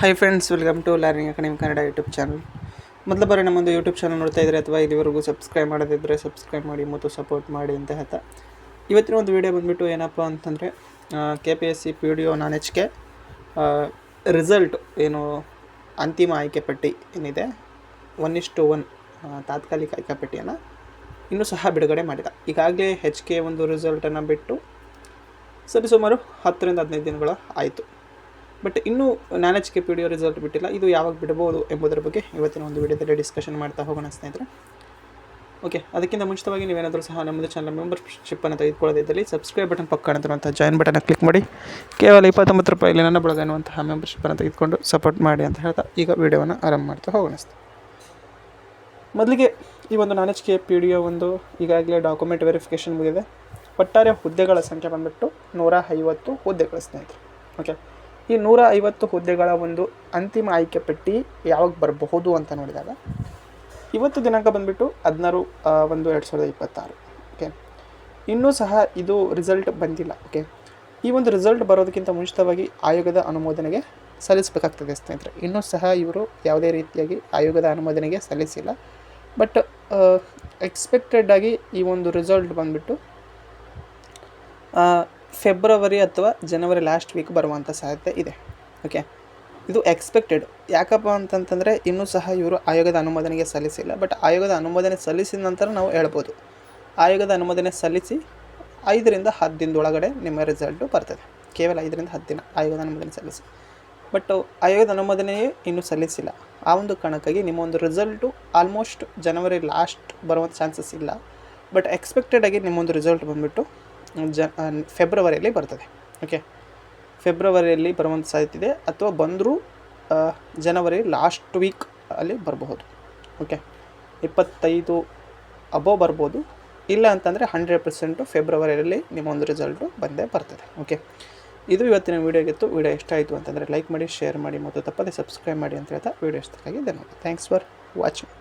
Hi friends welcome to learning academy Kannada YouTube channel ಮೊದಲ ಬಾರಿ ನಮ್ಮೊಂದು YouTube channel ನೋಡ್ತಾ ಇದ್ದರೆ ಅಥವಾ ಇಲ್ಲಿವರೆಗೂ ಸಬ್ಸ್ಕ್ರೈಬ್ ಮಾಡೋದಿದ್ದರೆ ಸಬ್ಸ್ಕ್ರೈಬ್ ಮಾಡಿ, ಮತ್ತು ಸಪೋರ್ಟ್ ಮಾಡಿ ಅಂತ ಹೇಳ್ತಾ. ಇವತ್ತಿನ ಒಂದು ವಿಡಿಯೋ ಬಂದುಬಿಟ್ಟು ಏನಪ್ಪ ಅಂತಂದರೆ K P S C P D O non H K result ಏನು ಅಂತಿಮ ಆಯ್ಕೆ ಪಟ್ಟಿ ಏನಿದೆ ಒನ್ ಇಸ್ ಟು ಒನ್ ತಾತ್ಕಾಲಿಕ ಆಯ್ಕೆ ಪಟ್ಟಿಯನ್ನು ಇನ್ನೂ ಸಹ ಬಿಡುಗಡೆ ಮಾಡಿದ. ಈಗಾಗಲೇ ಹೆಚ್ ಕೆ ಒಂದು ರಿಸಲ್ಟನ್ನು ಬಿಟ್ಟು ಸರಿಸುಮಾರು ಹತ್ತರಿಂದ ಹದಿನೈದು ದಿನಗಳು ಆಯಿತು. ಬಟ್ ಇನ್ನೂ non H K P D result ಬಿಟ್ಟಿಲ್ಲ. ಇದು ಯಾವಾಗ ಬಿಡಬಹುದು ಎಂಬುದರ ಬಗ್ಗೆ ಇವತ್ತಿನ ಒಂದು ವಿಡಿಯೋದಲ್ಲಿ ಡಿಸ್ಕಷನ್ ಮಾಡ್ತಾ ಹೋಗೋಣ ಸ್ನೇಹಿತರೆ. ಓಕೆ ಅದಕ್ಕಿಂತ ಮುಂಚಿತವಾಗಿ ನೀವೇನಾದರೂ ಸಹ ನಮ್ಮದು ಚಾನಲ್ ಮೆಂಬರ್ಶಿಪ್ಪನ್ನು ತೆಗೆದುಕೊಳ್ಳೋದಿದ್ದಲ್ಲಿ ಸಬ್ಸ್ಕ್ರೈಬ್ ಬಟನ್ ಪಕ್ಕ ಅಂತ ಜಾಯಿನ್ ಬಟನ್ ಕ್ಲಿಕ್ ಮಾಡಿ. ಕೇವಲ ಇಪ್ಪತ್ತೊಂಬತ್ತು ರೂಪಾಯಲ್ಲಿ ನನ್ನ ಬಳಗ ಎನ್ನುವಂತಹ ಮೆಂಬರ್ಶಿಪ್ಪನ್ನು ತೆಗೆದುಕೊಂಡು ಸಪೋರ್ಟ್ ಮಾಡಿ ಅಂತ ಹೇಳ್ತಾ ಈಗ ವಿಡಿಯೋವನ್ನು ಆರಂಭ ಮಾಡ್ತಾ ಹೋಗೋಣ. ಮೊದಲಿಗೆ ಈ ಒಂದು ನಾನೆಚ್ ಕೆ ಪಿ ಡಿ ಒಂದು ಈಗಾಗಲೇ ಡಾಕ್ಯುಮೆಂಟ್ ವೆರಿಫಿಕೇಷನ್ ಮುಗಿದೆ ಒಟ್ಟಾರೆ ಹುದ್ದೆಗಳ ಸಂಖ್ಯೆ ಬಂದುಬಿಟ್ಟು ನೂರ ಐವತ್ತು ಹುದ್ದೆಗಳ ಸ್ನೇಹಿತರೆ. ಓಕೆ ಈ ನೂರ ಐವತ್ತು ಹುದ್ದೆಗಳ ಒಂದು ಅಂತಿಮ ಆಯ್ಕೆ ಪಟ್ಟಿ ಯಾವಾಗ ಬರಬಹುದು ಅಂತ ನೋಡಿದಾಗ ಇವತ್ತು ದಿನಾಂಕ ಬಂದುಬಿಟ್ಟು ಹದಿನಾರು ಒಂದು ಎರಡು ಸಾವಿರದ ಇಪ್ಪತ್ತಾರು ಓಕೆ ಇನ್ನೂ ಸಹ ಇದು ರಿಸಲ್ಟ್ ಬಂದಿಲ್ಲ ಓಕೆ ಈ ಒಂದು ರಿಸಲ್ಟ್ ಬರೋದಕ್ಕಿಂತ ಮುಂಚಿತವಾಗಿ ಆಯೋಗದ ಅನುಮೋದನೆಗೆ ಸಲ್ಲಿಸಬೇಕಾಗ್ತದೆ ಸ್ನೇಹಿತರೆ. ಇನ್ನೂ ಸಹ ಇವರು ಯಾವುದೇ ರೀತಿಯಾಗಿ ಆಯೋಗದ ಅನುಮೋದನೆಗೆ ಸಲ್ಲಿಸಿಲ್ಲ. ಬಟ್ ಎಕ್ಸ್ಪೆಕ್ಟೆಡ್ ಆಗಿ ಈ ಒಂದು ರಿಸಲ್ಟ್ ಬಂದುಬಿಟ್ಟು ಫೆಬ್ರವರಿ ಅಥವಾ ಜನವರಿ ಲಾಸ್ಟ್ ವೀಕ್ ಬರುವಂಥ ಸಾಧ್ಯತೆ ಇದೆ. ಓಕೆ ಇದು ಎಕ್ಸ್ಪೆಕ್ಟೆಡ್ ಯಾಕಪ್ಪ ಅಂತಂತಂದರೆ ಇನ್ನೂ ಸಹ ಇವರು ಆಯೋಗದ ಅನುಮೋದನೆಗೆ ಸಲ್ಲಿಸಿಲ್ಲ. ಬಟ್ ಆಯೋಗದ ಅನುಮೋದನೆ ಸಲ್ಲಿಸಿದ ನಂತರ ನಾವು ಹೇಳ್ಬೋದು. ಆಯೋಗದ ಅನುಮೋದನೆ ಸಲ್ಲಿಸಿ ಐದರಿಂದ ಹತ್ತು ದಿನದೊಳಗಡೆ ನಿಮ್ಮ ರಿಸಲ್ಟು ಬರ್ತದೆ. ಕೇವಲ ಐದರಿಂದ ಹತ್ತು ದಿನ ಆಯೋಗದ ಅನುಮೋದನೆ ಸಲ್ಲಿಸಿ. ಬಟ್ ಆಯೋಗದ ಅನುಮೋದನೆಯೇ ಇನ್ನೂ ಸಲ್ಲಿಸಿಲ್ಲ. ಆ ಒಂದು ಕಾರಣಕ್ಕಾಗಿ ನಿಮ್ಮ ಒಂದು ರಿಸಲ್ಟು ಆಲ್ಮೋಸ್ಟ್ ಜನವರಿ ಲಾಸ್ಟ್ ಬರುವಂಥ ಚಾನ್ಸಸ್ ಇಲ್ಲ. ಬಟ್ ಎಕ್ಸ್ಪೆಕ್ಟೆಡಾಗಿ ನಿಮ್ಮೊಂದು ರಿಸಲ್ಟ್ ಬಂದುಬಿಟ್ಟು ಜ ಫೆಬ್ರವರಿಯಲ್ಲಿ ಬರ್ತದೆ. ಓಕೆ ಫೆಬ್ರವರಿಯಲ್ಲಿ ಬರುವಂಥ ಸಾಧ್ಯತೆ ಇದೆ. ಅಥವಾ ಬಂದರೂ ಜನವರಿ ಲಾಸ್ಟ್ ವೀಕ್ ಅಲ್ಲಿ ಬರಬಹುದು. ಓಕೆ ಇಪ್ಪತ್ತೈದು ಅಬೋ ಬರ್ಬೋದು. ಇಲ್ಲ ಅಂತಂದರೆ ಹಂಡ್ರೆಡ್ ಪರ್ಸೆಂಟು ಫೆಬ್ರವರಿಯಲ್ಲಿ ನಿಮ್ಮ ಒಂದು ರಿಸಲ್ಟು ಬಂದೇ ಬರ್ತದೆ. ಓಕೆ ಇದು ಇವತ್ತಿನ ವೀಡಿಯೋಗಿತ್ತು ವೀಡಿಯೋ ಇಷ್ಟ ಆಯಿತು ಅಂತಂದರೆ ಲೈಕ್ ಮಾಡಿ ಶೇರ್ ಮಾಡಿ ಮತ್ತು ತಪ್ಪದೆ ಸಬ್ಸ್ಕ್ರೈಬ್ ಮಾಡಿ ಅಂತ ಹೇಳ್ತಾ ವೀಡಿಯೋ ಇಷ್ಟಕ್ಕಾಗಿ ಧನ್ಯವಾದ. Thanks for watching